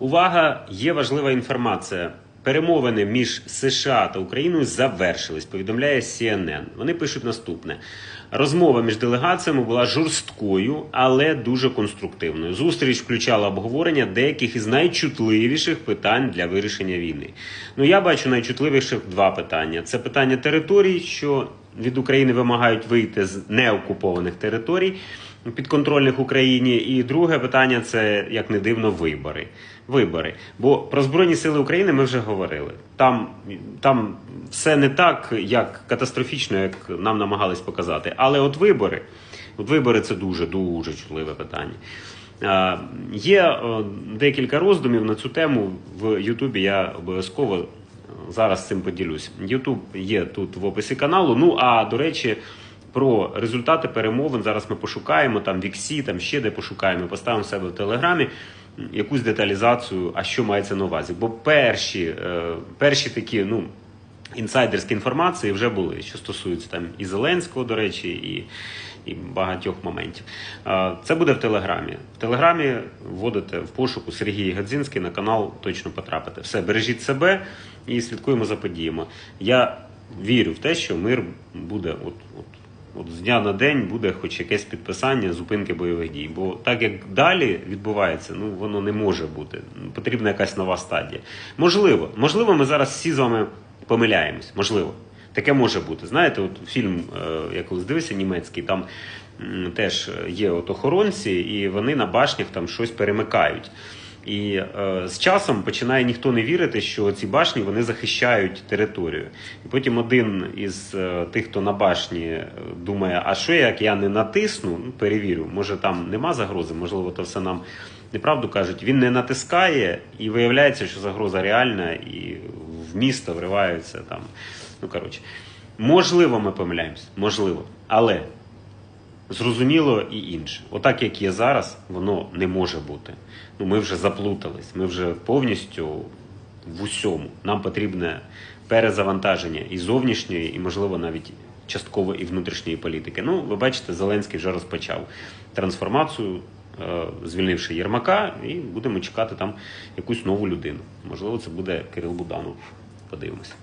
Увага! Є важлива інформація. Перемовини між США та Україною завершились. Повідомляє CNN. Вони пишуть наступне: розмова між делегаціями була жорсткою, але дуже конструктивною. Зустріч включала обговорення деяких із найчутливіших питань для вирішення війни. Ну я бачу найчутливіших два питання: це питання територій, що від України вимагають вийти з неокупованих територій підконтрольних Україні. І друге питання це як не дивно вибори. Вибори. Бо про Збройні Сили України ми вже говорили. Там, там все не так, як катастрофічно, як нам намагались показати. Але от вибори, от вибори це дуже дуже чутливе питання. Е, Є е, декілька роздумів на цю тему в Ютубі. Я обов'язково зараз цим поділюсь. Ютуб є тут в описі каналу. Ну а до речі, про результати перемовин зараз ми пошукаємо там в Іксі, там ще де пошукаємо, поставимо себе в телеграмі якусь деталізацію, а що мається на увазі. Бо перші, е, перші такі, ну. Інсайдерські інформації вже були, що стосуються там і Зеленського, до речі, і, і багатьох моментів. Е, Це буде в Телеграмі. В Телеграмі вводите в пошуку Сергій Гадзинський на канал, точно потрапите. Все, бережіть себе і слідкуємо за подіями. Я вірю в те, що мир буде от, от, з дня на день буде хоч якесь підписання зупинки бойових дій. Бо так як далі відбувається, ну воно не може бути. Потрібна якась нова стадія. Можливо, можливо, ми зараз всі з вами помиляємось. Можливо. Таке може бути. Знаєте, от фільм, е, я колись дивився німецький, там теж є от охоронці, і вони на башнях там щось перемикають. І е, з часом починає ніхто не вірити, що ці башні вони захищають територію. І потім один із е, тих, хто на башні, е, думає, а що як я не натисну, ну, перевірю, може там нема загрози, можливо, то все нам неправду кажуть. Він не натискає, і виявляється, що загроза реальна, і в місто вриваються там. Ну коротше, можливо, ми помиляємось, можливо, але зрозуміло і інше. Отак, як є зараз, воно не може бути. Ну, ми вже заплутались, ми вже повністю в усьому. Нам потрібне перезавантаження і зовнішньої, і, можливо, навіть частково і внутрішньої політики. Ну, ви бачите, Зеленський вже розпочав трансформацію, е, звільнивши Єрмака, і будемо чекати там якусь нову людину. Можливо, це буде Кирил Буданов. Подивимося.